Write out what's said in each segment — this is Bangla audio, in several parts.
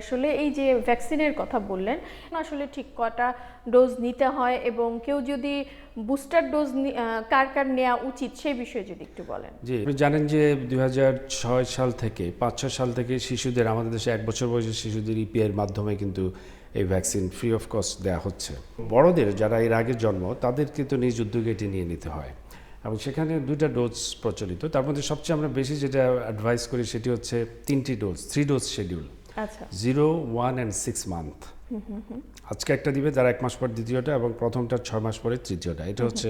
আসলে এই যে ভ্যাকসিনের কথা বললেন, আসলে ঠিক কটা ডোজ নিতে হয় এবং কেউ যদি বুস্টার ডোজ কার কার নেওয়া উচিত সেই বিষয়ে যদি একটু বলেন। জি, আপনি জানেন যে দু হাজার ছয় সাল থেকে পাঁচ ছয় সাল থেকে শিশুদের, আমাদের দেশে এক বছর বয়সের শিশুদের ইপিআইয়ের মাধ্যমে কিন্তু এই ভ্যাকসিন ফ্রি অফ কস্ট দেওয়া হচ্ছে। বড়দের যারা এর আগে জন্ম তাদের কিন্তু নিজ উদ্যোগে এটি নিয়ে নিতে হয়। এবং সেখানে দুইটা ডোজ প্রচলিত। তার মধ্যে সবচেয়ে আমরা বেশি যেটা অ্যাডভাইস করি সেটি হচ্ছে তিনটি dose three dose schedule zero one and six month আজকে একটা দিবে তার এক মাস পর দ্বিতীয়টা এবং প্রথমটা ছয় মাস পরে তৃতীয়টা। এটা হচ্ছে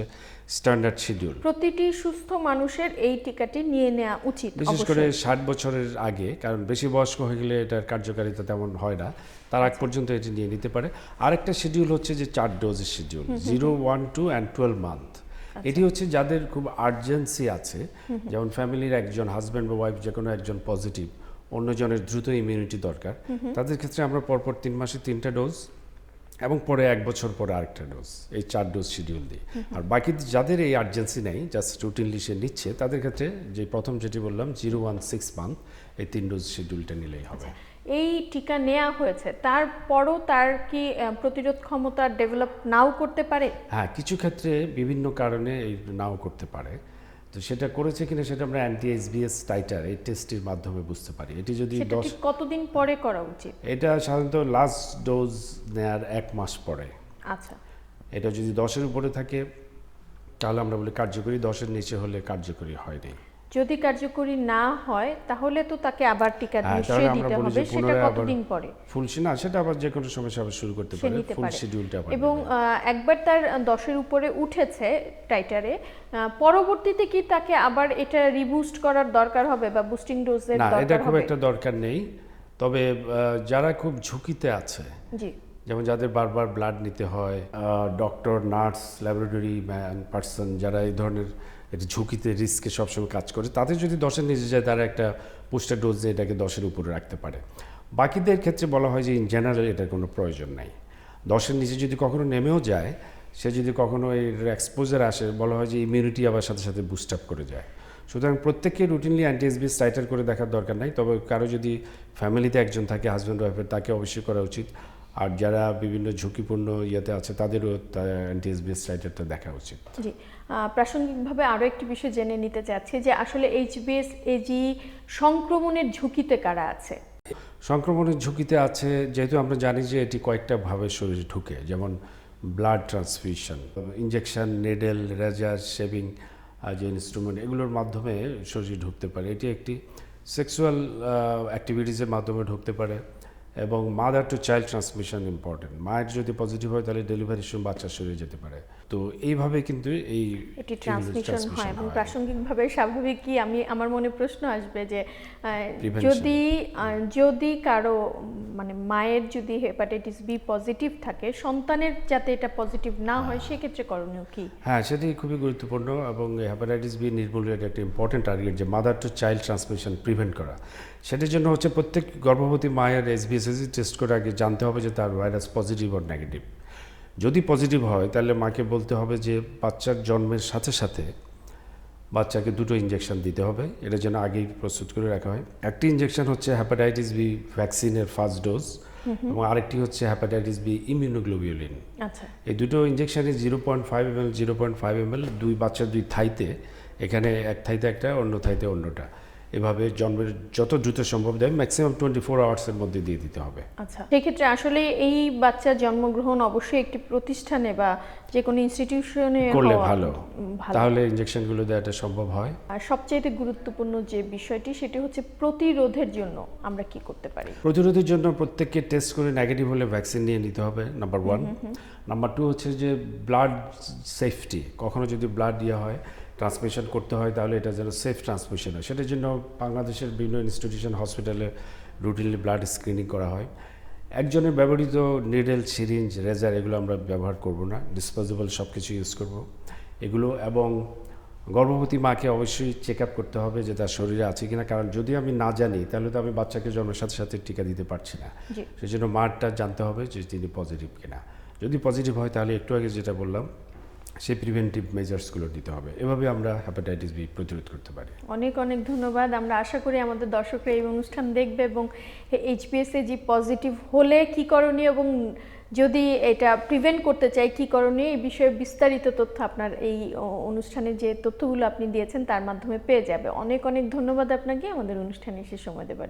স্ট্যান্ডার্ড শিডিউল প্রতিটি সুস্থ মানুষের এই টিকাটি নিয়ে নেওয়া উচিত বিশেষ করে ষাট বছরের আগে কারণ বেশি বয়স্ক হয়ে গেলে এটার কার্যকারিতা তেমন হয় না। তার আগ পর্যন্ত এটি নিয়ে নিতে পারে। আরেকটা শিডিউল হচ্ছে যে চার ডোজের schedule zero one two and twelve month এটি হচ্ছে যাদের খুব আর্জেন্সি আছে। যেমন ফ্যামিলির একজন হাজব্যান্ড বা ওয়াইফ যে কোনো একজন পজিটিভ অন্যজনের দ্রুত ইমিউনিটি দরকার। তাদের ক্ষেত্রে আমরা পরপর তিন মাসে তিনটা ডোজ এবং পরে এক বছর পরে আরেকটা ডোজ এই চার ডোজ শিডিউল দিই আর বাকি যাদের এই আর্জেন্সি নেই জাস্ট রুটিনলি সে নিচ্ছে তাদের ক্ষেত্রে যে প্রথম যেটি বললাম জিরো ওয়ান সিক্স মান্থ এই তিন ডোজ শিডিউলটা নিলেই হবে। এই টিকা নেওয়া হয়েছে তারপরও তার কি প্রতিরোধ ক্ষমতা ডেভেলপ নাও করতে পারে? হ্যাঁ কিছু ক্ষেত্রে বিভিন্ন কারণে এই নাও করতে পারে। তো সেটা করেছে কিনা সেটা আমরা অ্যান্টি এসবিএস টাইটার এই টেস্টের মাধ্যমে বুঝতে পারি। এটি যদি দশ কতদিন পরে করা উচিত? এটা সাধারণত লাস্ট ডোজ নেয়ার এক মাস পরে। আচ্ছা। এটা যদি দশের উপরে থাকে তাহলে আমরা বলি কার্যকরী দশের নিচে হলে কার্যকরী হয়নি। যদি কার্যকরী না হয় তাহলে তো তাকে আবার টিকা হ্যাঁ, নিশ্চয়ই দিতে হবে। সেটা কতদিন পরে? ফুল না সেটা আবার যে কোনো সময় আবার শুরু করতে পারে ফুল শিডিউলটা এবং একবার তার দশের উপরে উঠেছে টাইটারে পরবর্তীতে কি তাকে আবার এটা রিবুস্ট করার দরকার হবে বা বুস্টিং ডোজের দরকার না এটা খুব একটা দরকার নেই। তবে যারা খুব ঝুঁকিতে আছে জি। যেমন যাদের বারবার ব্লাড নিতে হয় doctor nurse laboratory man person যারা এই ধরনের এটা ঝুঁকিতে রিস্কে সবসময় কাজ করে, তাদের যদি দশের নিচে যায়, তারা একটা পোস্টার ডোজ দিয়ে এটাকে দশের উপরে রাখতে পারে। বাকিদের ক্ষেত্রে বলা হয় যে ইন জেনারেল এটার কোনো প্রয়োজন নাই। দশের নিচে যদি কখনো নেমেও যায়, সে যদি কখনো এর এক্সপোজার আসে, বলা হয় যে ইমিউনিটি আবার সাথে সাথে বুস্ট আপ করে যায়। সুতরাং প্রত্যেককে রুটিনলি অ্যান্টি এসবিএস টাইটার করে দেখার দরকার নাই, তবে কারও যদি ফ্যামিলিতে একজন থাকে হাজব্যান্ড ওয়াইফের তাকে অবশ্যই করা উচিত। আর যারা বিভিন্ন ঝুঁকিপূর্ণ ইয়েতে আছে তাদেরও অ্যান্টি এসবিএস দেখা উচিত। জি প্রাসঙ্গিকভাবে আরও একটি বিষয় জেনে নিতে চাচ্ছি যে আসলে এইচবিএস এজি সংক্রমণের ঝুঁকিতে কারা আছে? সংক্রমণের ঝুঁকিতে আছে যেহেতু আমরা জানি যে এটি কয়েকটা ভাবে শরীরে ঢুকে যেমন blood transfusion injection needle razor shaving যে ইনস্ট্রুমেন্ট এগুলোর মাধ্যমে শরীরে ঢুকতে পারে। এটি একটি সেক্সুয়াল অ্যাক্টিভিটিসের মাধ্যমে ঢুকতে পারে। এবং mother to child transmission important মায়ের যদি পজিটিভ হয়, তাহলে ডেলিভারির সময় বাচ্চা শরীরে যেতে পারে। তো এইভাবে কিন্তু এই এটি ট্রান্সমিশন হয় এবং প্রাসঙ্গিকভাবে স্বাভাবিক কি আমি আমার মনে প্রশ্ন আসবে যে যদি যদি কারও মানে মায়ের যদি হেপাটাইটিস বি পজিটিভ থাকে সন্তানের যাতে এটা পজিটিভ না হয় সেক্ষেত্রে করণীয় কি? হ্যাঁ সেটি খুবই গুরুত্বপূর্ণ এবং হ্যাপাটাইটিস বি নির্মূলের একটা ইম্পর্টেন্ট টার্গেট যে mother to child transmission prevent করা। সেটার জন্য হচ্ছে প্রত্যেক গর্ভবতী মায়ের এসবিএসএসি টেস্ট করে আগে জানতে হবে যে তার ভাইরাস পজিটিভ আর নেগেটিভ যদি পজিটিভ হয় তাহলে মাকে বলতে হবে যে বাচ্চার জন্মের সাথে সাথে বাচ্চাকে দুটো ইঞ্জেকশন দিতে হবে। এটা যেন আগেই প্রস্তুত করে রাখা হয়। একটি ইঞ্জেকশন হচ্ছে হ্যাপাটাইটিস বি ভ্যাকসিনের ফার্স্ট ডোজ এবং আরেকটি হচ্ছে হ্যাপাটাইটিস বি ইমিউনোগ্লোবিউলিন আচ্ছা। এই দুটো ইঞ্জেকশনে zero point five M L zero point five M L দুই বাচ্চার দুই থাইতে এখানে এক থাইতে একটা অন্য থাইতে অন্যটা। এভাবে জন্মের যত দ্রুত সম্ভব দেয় ম্যাক্সিমাম টোয়েন্টি ফোর আওয়ার্সের মধ্যে দিয়ে দিতে হবে। আচ্ছা সেক্ষেত্রে আসলে এই বাচ্চা জন্মগ্রহণ অবশ্যই একটি প্রতিষ্ঠানে বা যে কোনো ইনস্টিটিউশনে করলে ভালো। তাহলে ইঞ্জেকশনগুলো দেওয়াটা সম্ভব হয়। আর সবচাইতে গুরুত্বপূর্ণ যে বিষয়টি সেটি হচ্ছে প্রতিরোধের জন্য আমরা কি করতে পারি? প্রতিরোধের জন্য প্রত্যেককে টেস্ট করে নেগেটিভ হলে ভ্যাকসিন নিয়ে নিতে হবে নাম্বার ওয়ান নাম্বার টু হচ্ছে যে ব্লাড সেফটি কখনো যদি ব্লাড দেওয়া হয় ট্রান্সমিশন করতে হয় তাহলে এটা যেন সেফ ট্রান্সমিশন হয়। সেটার জন্য বাংলাদেশের বিভিন্ন ইনস্টিটিউশন হসপিটালে রুটিনলি ব্লাড স্ক্রিনিং করা হয়। একজনের ব্যবহৃত নিডেল সিরিঞ্জ রেজার এগুলো আমরা ব্যবহার করব না ডিসপোজেবল সব কিছু ইউজ করব। এগুলো এবং গর্ভবতী মাকে অবশ্যই চেক আপ করতে হবে যে তার শরীরে আছে কিনা কারণ যদি আমি না জানি তাহলে তো আমি বাচ্চাকে জন্মের সাথে সাথে টিকা দিতে পারছি না। সেই জন্য মারটা জানতে হবে যে তিনি পজিটিভ কিনা। যদি পজিটিভ হয় তাহলে একটু আগে যেটা বললাম সেই প্রিভেন্টিভ মেজার্সগুলো নিতে হবে। এভাবে আমরা হ্যাপাটাইটিস বি প্রতিরোধ করতে পারি। অনেক অনেক ধন্যবাদ। আমরা আশা করি আমাদের দর্শকরা এই অনুষ্ঠান দেখবে এবং এইচপিএসএ জি পজিটিভ হলে কি করণীয় এবং যদি এটা প্রিভেন্ট করতে চাই কি করণীয়, এই বিষয়ে বিস্তারিত তথ্য আপনার এই অনুষ্ঠানে যে তথ্যগুলো আপনি দিয়েছেন তার মাধ্যমে পেয়ে যাবে। অনেক অনেক ধন্যবাদ আপনাকে। আমাদের অনুষ্ঠানে এসে সময় দেবার।